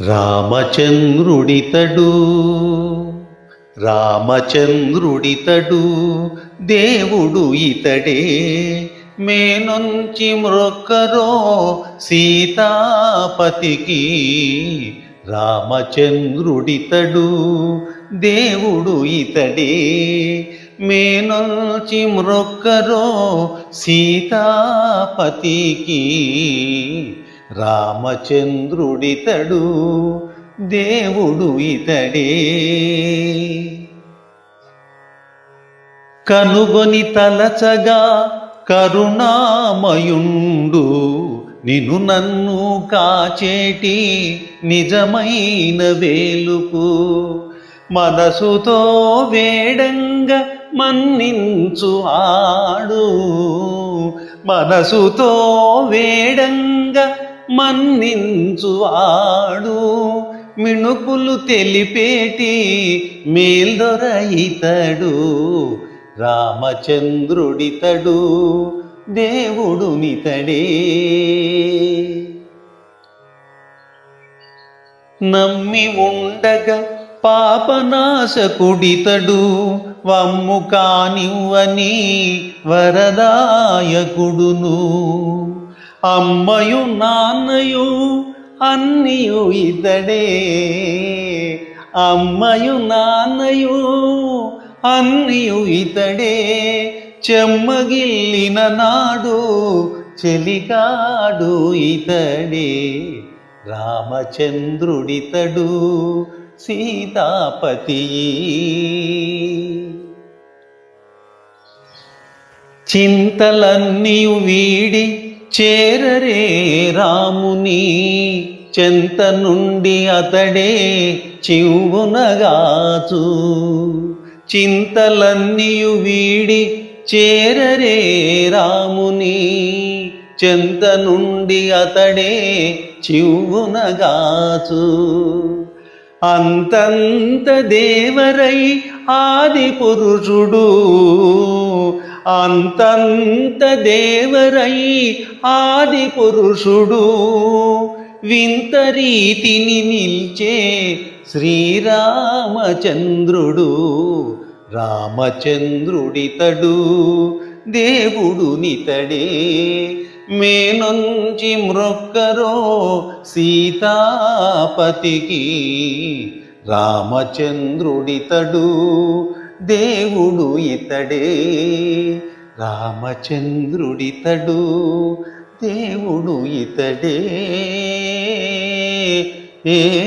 రామచంద్రుడితడు రామచంద్రుడితడు దేవుడు ఇతడే. మేనొంచి మ్రొక్కరో సీతాపతికి రామచంద్రుడితడు దేవుడు ఇతడే. మేనొంచి మ్రొక్కరో సీతాపతికి రామచంద్రుడితడు దేవుడు ఇతడే. కనుగొని తలచగా కరుణామయుండు నిను నన్ను కాచేటి నిజమైన వేలుపు. మనసుతో వేడంగా మన్నించు ఆడు. మనసుతో వేడంగా మన్నించువాడు. మిణుకులు తెలిపేటి మేల్దొరయితడు. రామచంద్రుడితడు దేవుడునితడే నమ్మి ఉండగా పాపనాశకుడితడు. వమ్ము కానివ్వని వరదాయకుడును. అమ్మయు నాన్నయు అన్నియు ఇతడే అమ్మయు నాన్నయు అన్నియు ఇతడే చెమ్మగిల్లిన నాడు చెలికాడు ఇతడే రామచంద్రుడితడు సీతాపతి చింతలన్నీయు వీడి చేరరే రాముని. చెంత నుండి అతడే చివునగాచు చింతలన్నీయు వీడి చేరరే రాముని. చెంత నుండి అతడే చివునగాచు అంతంత దేవరై ఆది పురుషుడు. అంతంత దేవరై ఆది పురుషుడు వింత రీతిని నిల్చే శ్రీరామచంద్రుడు రామచంద్రుడితడు. దేవుడు నితడే. మేనొంచి మృక్కరో సీతాపతికి రామచంద్రుడితడు. దేవుడు ఇతడే రామచంద్రుడితడు దేవుడు ఇతడే. ఏ